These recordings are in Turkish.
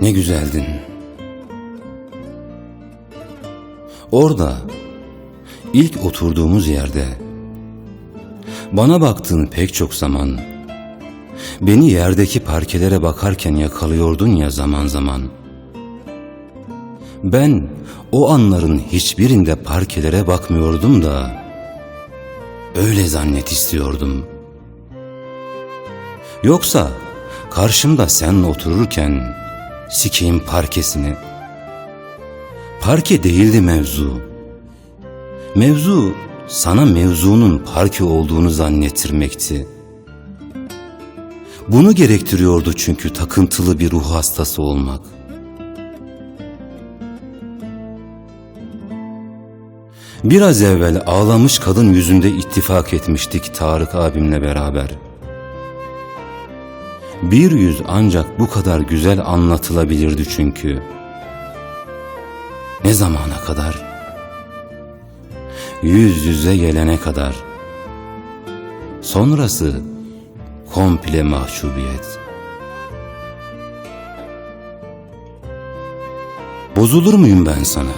Ne güzeldin. Orada, ilk oturduğumuz yerde, bana baktığın pek çok zaman, beni yerdeki parkelere bakarken yakalıyordun ya zaman zaman. Ben o anların hiçbirinde parkelere bakmıyordum da, öyle zannet istiyordum. Yoksa karşımda sen otururken sikeyim parkesini. Parke değildi mevzu. Mevzu sana mevzunun parke olduğunu zannettirmekti. Bunu gerektiriyordu çünkü takıntılı bir ruh hastası olmak. Biraz evvel ağlamış kadın yüzünde ittifak etmiştik Tarık abimle beraber. Bir yüz ancak bu kadar güzel anlatılabilirdi çünkü. Ne zamana kadar? Yüz yüze gelene kadar. Sonrası komple mahcubiyet. Bozulur muyum ben sana?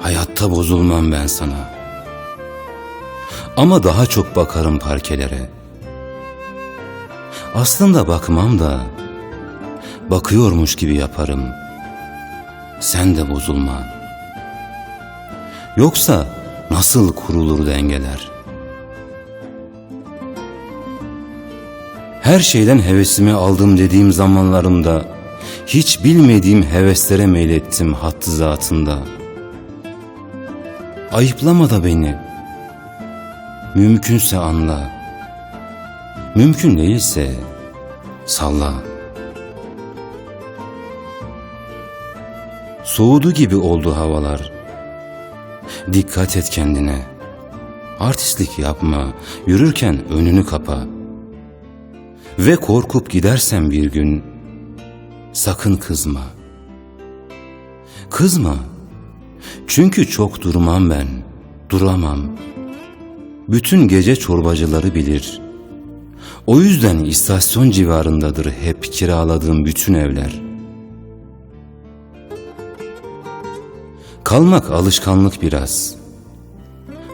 Hayatta bozulmam ben sana. Ama daha çok bakarım parkelere. Aslında bakmam da bakıyormuş gibi yaparım. Sen de bozulma. Yoksa nasıl kurulur dengeler? Her şeyden hevesimi aldım dediğim zamanlarımda hiç bilmediğim heveslere meylettim hattı zatında. Ayıplama da beni. Mümkünse anla. Mümkün değilse salla. Soğudu gibi oldu havalar. Dikkat et kendine. Artistlik yapma, yürürken önünü kapa. Ve korkup gidersen bir gün, sakın kızma. Kızma, çünkü çok durmam ben, duramam. Bütün gece çorbacıları bilir. O yüzden istasyon civarındadır hep kiraladığım bütün evler. Kalmak alışkanlık biraz.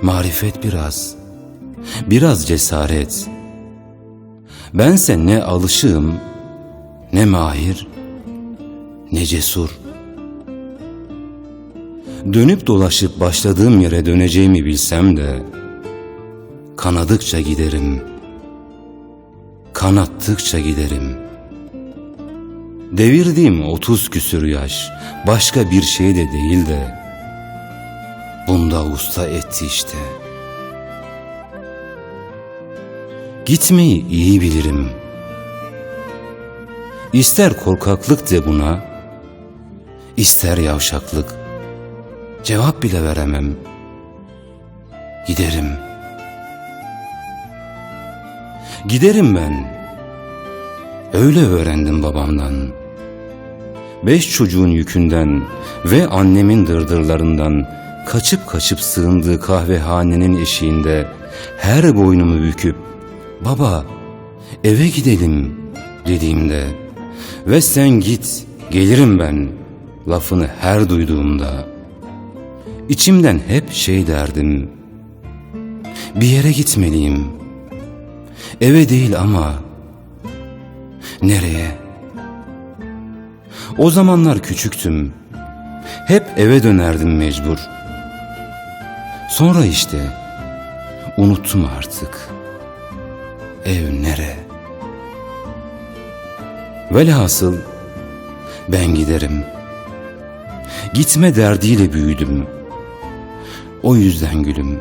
Marifet biraz. Biraz cesaret. Bense ne alışığım, ne mahir, ne cesur. Dönüp dolaşıp başladığım yere döneceğimi bilsem de, kanadıkça giderim, kanattıkça giderim. Devirdiğim otuz küsür yaş, başka bir şey de değil de, bunda usta etti işte. Gitmeyi iyi bilirim. İster korkaklık de buna, ister yavşaklık. Cevap bile veremem. Giderim. Giderim ben. Öyle öğrendim babamdan. Beş çocuğun yükünden ve annemin dırdırlarından kaçıp kaçıp sığındığı kahvehanenin eşiğinde her boynumu büküp baba eve gidelim dediğimde ve sen git gelirim ben lafını her duyduğumda içimden hep şey derdim bir yere gitmeliyim eve değil ama nereye o zamanlar küçüktüm hep eve dönerdim mecbur sonra işte unuttum artık ev nere? Velhasıl ben giderim. Gitme derdiyle büyüdüm. O yüzden gülüm.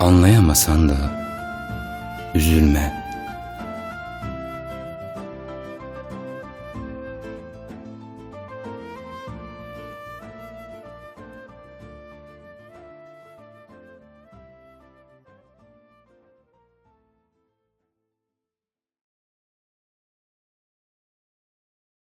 Anlayamasan da üzülme.''